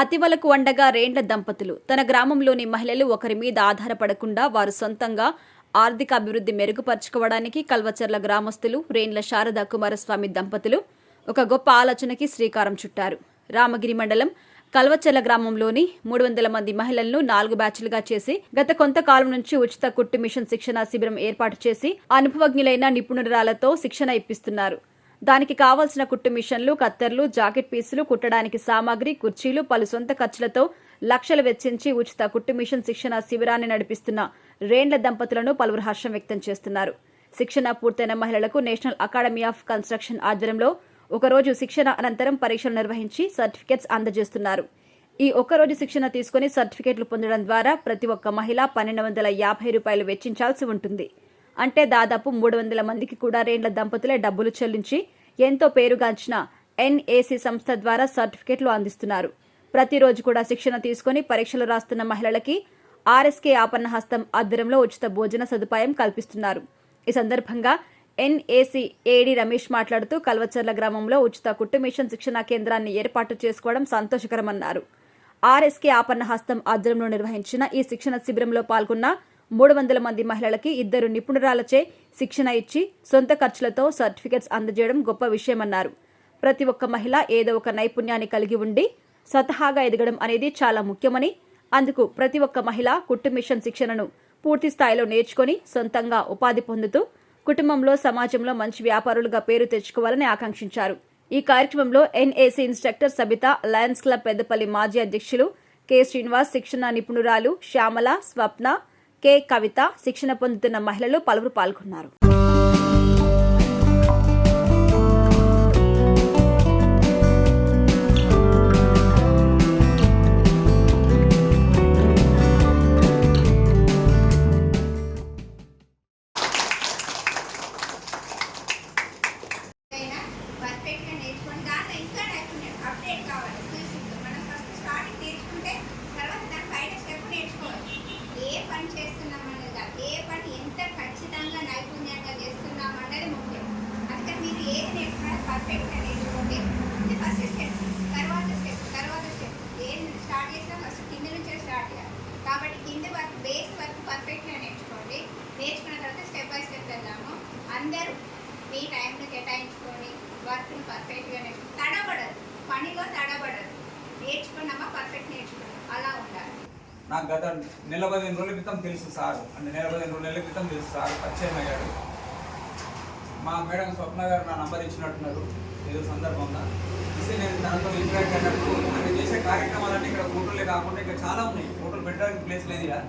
అతివలకు అండగా రేండ్ల దంపతులు. తన గ్రామంలోని మహిళలు ఒకరి మీద ఆధారపడకుండా వారు సొంతంగా ఆర్థిక అభివృద్ధి మెరుగుపరుచుకోవడానికి కల్వచర్ల గ్రామస్తులు రేండ్ల శారదా కుమారస్వామి దంపతులు ఒక గొప్ప ఆలోచనకి శ్రీకారం చుట్టారు. రామగిరి మండలం కల్వచర్ల గ్రామంలోని మూడు వందల మంది మహిళలను నాలుగు బ్యాచ్లుగా చేసి గత కొంతకాలం నుంచి ఉచిత కుట్టు మిషన్ శిక్షణ శిబిరం ఏర్పాటు చేసి అనుభవజ్ఞులైన నిపుణురాలతో శిక్షణ ఇప్పిస్తున్నారు. దానికి కావాల్సిన కుట్టు మిషన్లు కత్తెర్లు జాకెట్ పీసులు కుట్టడానికి సామాగ్రి కుర్చీలు పలు సొంత ఖర్చులతో లక్షలు వెచ్చించి ఉచిత కుట్టు మిషన్ శిక్షణ శిబిరాన్ని నడిపిస్తున్న రేండ్ల దంపతులను పలువురు హర్షం వ్యక్తం చేస్తున్నారు. శిక్షణ పూర్తయిన మహిళలకు నేషనల్ అకాడమీ ఆఫ్ కన్స్ట్రక్షన్ ఆధ్వర్యంలో ఒకరోజు శిక్షణ అనంతరం పరీక్షలు నిర్వహించి సర్టిఫికెట్స్ అందజేస్తున్నారు. ఈ ఒక్కరోజు శిక్షణ తీసుకుని సర్టిఫికెట్లు పొందడం ద్వారా ప్రతి ఒక్క మహిళ పన్నెండు వందల యాభై రూపాయలు వెచ్చించాల్సి ఉంటుంది. అంటే దాదాపు మూడు వందల మందికి కూడా రేండ్ల దంపతులే డబ్బులు చెల్లించి ఎంతో పేరుగాంచిన ఎన్ఏసీ సంస్థ ద్వారా సర్టిఫికెట్లు అందిస్తున్నారు. ప్రతిరోజు కూడా శిక్షణ తీసుకుని పరీక్షలు రాస్తున్న మహిళలకి ఆర్ఎస్కే ఆపన్న హస్తం ఆధ్వర్యంలో ఉచిత భోజన సదుపాయం కల్పిస్తున్నారు. ఈ సందర్భంగా ఎన్ఏసీ ఏడి రమేష్ మాట్లాడుతూ కల్వచర్ల గ్రామంలో ఉచిత కుట్టు మిషన్ శిక్షణా కేంద్రాన్ని ఏర్పాటు చేసుకోవడం సంతోషకరమన్నారు. ఆర్ఎస్కే ఆపన్న హస్తం ఆధ్వర్యంలో నిర్వహించిన ఈ శిక్షణ శిబిరంలో పాల్గొన్న మూడు వందల మంది మహిళలకి ఇద్దరు నిపుణురాలచే శిక్షణ ఇచ్చి సొంత ఖర్చులతో సర్టిఫికెట్స్ అందజేయడం గొప్ప విషయమన్నారు. ప్రతి ఒక్క మహిళ ఏదో ఒక నైపుణ్యాన్ని కలిగి ఉండి స్వతహాగా ఎదగడం అనేది చాలా ముఖ్యమని అందుకు ప్రతి ఒక్క మహిళ కుట్టు మిషన్ శిక్షణను పూర్తి స్థాయిలో నేర్చుకొని సొంతంగా ఉపాధి పొందుతూ కుటుంబంలో సమాజంలో మంచి వ్యాపారులుగా పేరు తెచ్చుకోవాలని ఆకాంక్షించారు. ఈ కార్యక్రమంలో NAC instructor Sabitha Lions club Peddapalli మాజీ అధ్యక్షులు కె శ్రీనివాస్ శిక్షణ నిపుణురాలు శ్యామల స్వప్న కె కవిత శిక్షణ పొందుతున్న మహిళలు పలువురు పాల్గొన్నారు. అందరూ మీ టైంను కేటాయించుకొని వర్క్ని పర్ఫెక్ట్గా నేర్చుకో తడబడరు పనిలో తడబడరు నేర్చుకున్నామా? పర్ఫెక్ట్ నేర్చుకున్నాం అలా ఉండాలి. నాకు గత నెల పదిహేను రోజుల క్రితం తెలుసు సార్. అంటే నెల పదిహేను రోజుల నెలల క్రితం తెలుసు సార్. పరిచయం అయ్యాడు. మా మేడం స్వప్న గారు నా నంబర్ ఇచ్చినట్టున్నారు. ఏదో సందర్భంగా ఇస్తే నేను తనతో ఇంటరాక్ట్ అయినట్టు అంటే చేసే కార్యక్రమాలన్నీ ఇక్కడ ఫోటోలే కాకుండా ఇక్కడ చాలా ఉన్నాయి. ఫోటోలు పెట్టడానికి ప్లేస్ లేదు ఇక్కడ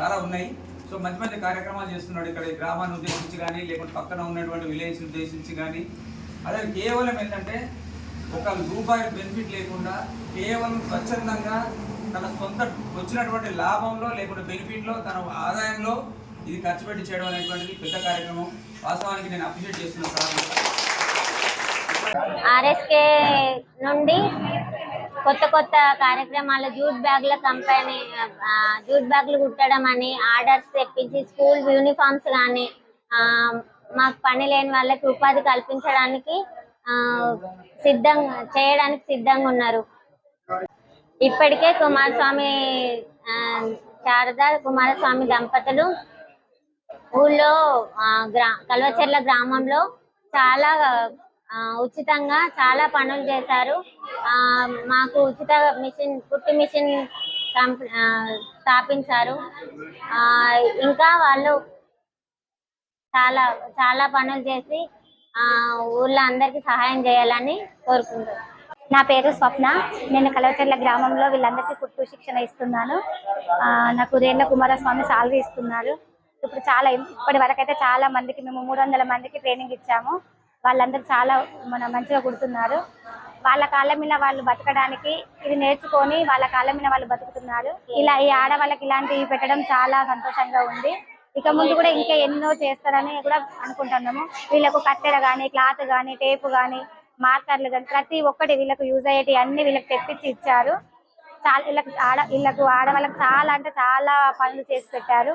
చాలా ఉన్నాయి. సో మంచి మంచి కార్యక్రమాలు చేస్తున్నాడు ఇక్కడ గ్రామాన్ని ఉద్దేశించి కానీ లేకుంటే పక్కన ఉన్నటువంటి విలేజ్ ఉద్దేశించి కానీ అదే కేవలం ఏంటంటే ఒక రూపాయి బెనిఫిట్ లేకుండా కేవలం స్వచ్ఛందంగా తన సొంత వచ్చినటువంటి లాభంలో లేకుంటే బెనిఫిట్లో తన ఆదాయంలో ఇది ఖర్చు పెట్టి చేయడం అనేటువంటిది పెద్ద కార్యక్రమం. వాస్తవానికి నేను అప్రిషియేట్ చేస్తున్నాను సార్ ఆర్ఎస్కే నుండి కొత్త కొత్త కార్యక్రమాలు జూట్ బ్యాగ్ల కంపెనీ జూట్ బ్యాగ్లు కుట్టడం అని ఆర్డర్స్ తెప్పించి స్కూల్ యూనిఫామ్స్ కానీ మాకు పని లేని వాళ్ళకి ఉపాధి కల్పించడానికి ఆ, సిద్ధం చేయడానికి సిద్ధంగా ఉన్నారు. ఇప్పటికే కుమారస్వామి ఆ, శారద కుమారస్వామి దంపతులు ఊళ్ళో గ్రా కల్వచెర్ల గ్రామంలో చాలా ఉచితంగా చాలా పనులు చేశారు. ఆ, మాకు ఉచిత మిషన్ కుట్టు మిషన్ ఆ, స్థాపించారు. ఆ, ఇంకా వాళ్ళు చాలా చాలా పనులు చేసి ఆ, ఊళ్ళో అందరికీ సహాయం చేయాలని కోరుకుంటున్నాను నా పేరు స్వప్న. నేను కలవచర్ల గ్రామంలో వీళ్ళందరికీ కుట్టు శిక్షణ ఇస్తున్నాను. ఆ, నాకు రేణు కుమారస్వామి సాలరీ ఇస్తున్నారు. ఇప్పుడు చాలా ఇప్పటి వరకు అయితే చాలా మందికి మేము మూడు వందల మందికి ట్రైనింగ్ ఇచ్చాము. వాళ్ళందరూ చాలా మన మంచిగా కుడుతున్నారు వాళ్ళ కాళ్ళ మీద వాళ్ళు బతకడానికి ఇది నేర్చుకొని వాళ్ళ కాళ్ళ మీద వాళ్ళు బతుకుతున్నారు. ఇలా ఈ ఆడవాళ్ళకి ఇలాంటివి పెట్టడం చాలా సంతోషంగా ఉంది. ఇక ముందు కూడా ఇంకా ఎన్నో చేస్తారని కూడా అనుకుంటున్నాము. వీళ్ళకు కట్టెలు కానీ క్లాత్ కానీ టేపు కానీ మార్కర్లు కానీ ప్రతి ఒక్కటి వీళ్ళకు యూజ్ అయ్యేటి అన్ని వీళ్ళకి తెప్పించి ఇచ్చారు. చాలా వీళ్ళకి ఆడ వీళ్ళకు ఆడవాళ్ళకి చాలా అంటే చాలా పనులు చేసి పెట్టారు.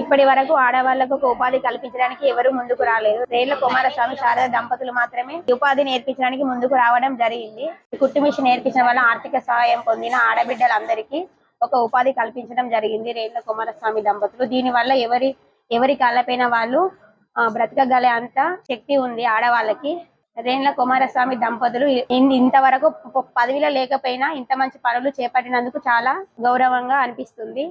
ఇప్పటి వరకు ఆడవాళ్ళకు ఒక ఉపాధి కల్పించడానికి ఎవరు ముందుకు రాలేదు. రేళ్ళ కుమారస్వామి శారద దంపతులు మాత్రమే ఉపాధి నేర్పించడానికి ముందుకు రావడం జరిగింది. కుట్టు మిషన్ నేర్పించడం వల్ల ఆర్థిక సహాయం పొందిన ఆడబిడ్డలందరికీ ఒక ఉపాధి కల్పించడం జరిగింది రేళ్ళ కుమారస్వామి దంపతులు. దీని వల్ల ఎవరి ఎవరి కాళ్ళపైన వాళ్ళు బ్రతకగలే అంత శక్తి ఉంది ఆడవాళ్ళకి. రేణుల కుమారస్వామి దంపతులు ఇంతవరకు పదవిలో లేకపోయినా ఇంత మంచి పనులు చేపట్టినందుకు చాలా గౌరవంగా అనిపిస్తుంది.